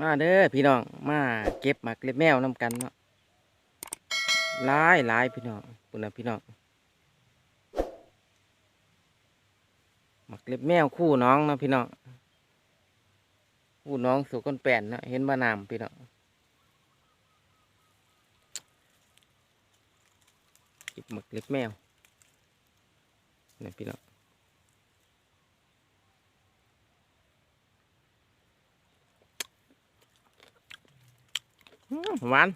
มาเด้อพี่น้องมาเก็บหมักเล็บแมวน้ำกันเนาะหลายหลายพี่น้องปุ่นนะพี่น้องหมักเล็บแมวคู่น้องนะพี่น้องคู่น้องสู่ก้นแป่นเนาะเห็นบ้านามพี่น้องเก็บหมักเล็บแมวนี่พี่น้อง หวาน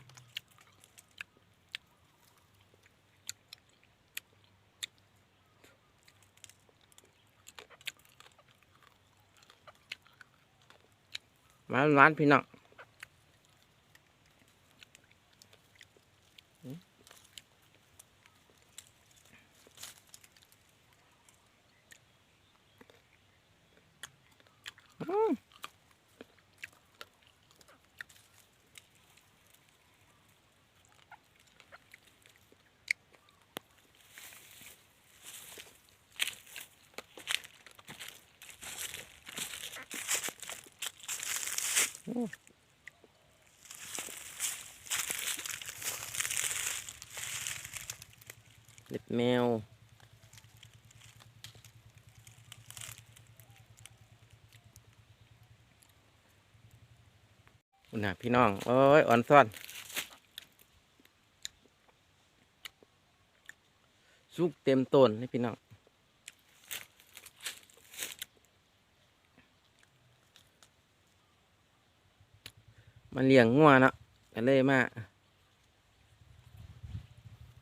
หวานหวานพี่น้องอืม เล็บแมว อุ่นนะพี่น้อง โอ้ย อ่อนซ่อน สุกเต็มต้นนี่พี่น้อง มันเลี้ยงงัวเนาะก็เลยมา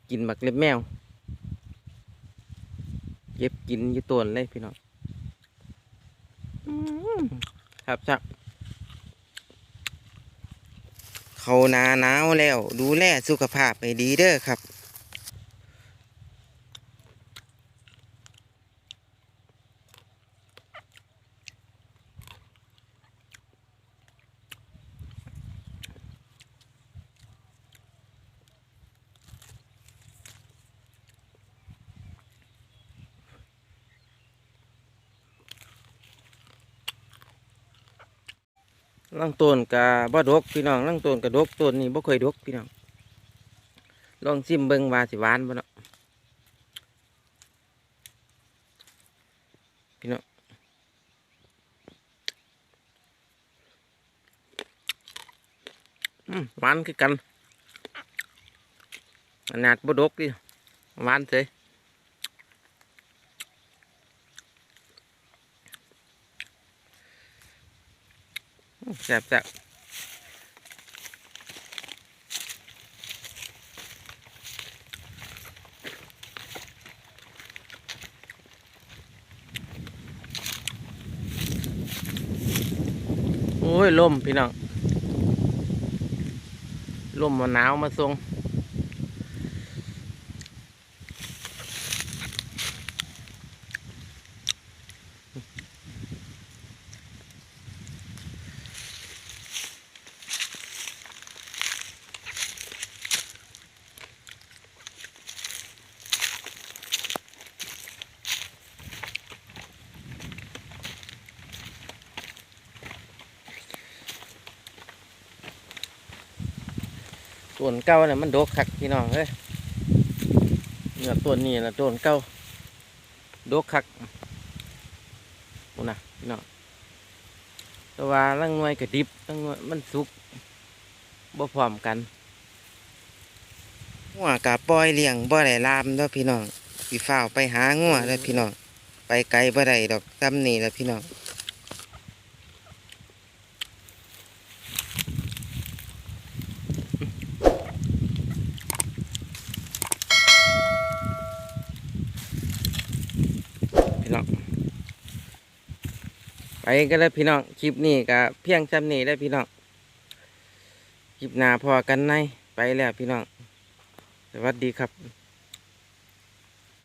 กินบักเล็บแมว เย็บกินอยู่ตัวเลยพี่น้องครับจักเขานาหนาวแล้ว ดูแลสุขภาพให้ดีเด้อครับ ลังต้นกะบ่ดกพี่น้องลังต้นกะดกต้นนี้บ่เคยดกพี่น้องลองชิมเบิ่งว่าสิหวานบ่เนาะพี่น้องอืมหวานคือกันขนาดบ่ดกดิหวานเฉย แซ่บแซ่บโอ้ยลมพี่น้องลมมาหนาวมาทรง ต้นเก่าเนี่ยมันดกคักพี่น้องเอ้ยเนี่ยต้นนี้ละต้นเก่าดกคักโอ้นะพี่น้องแต่ว่าลังหน่วยกระดิบลังหน่วยมันสุกบ่พร้อมกันงัวกะปล่อยเลี้ยงบ่ได้ลามเด้อพี่น้องพี่ฝ้าไปหางัวเด้อพี่น้องไปไกลบ่ได้ดอกซ้ำนี่แหละพี่น้อง ไปก็ได้พี่น้องคลิปนี้ก็เพียงจำนี้ได้พี่น้องคลิปหน้าพอกันในไปแล้วพี่น้อง สวัสดีครับ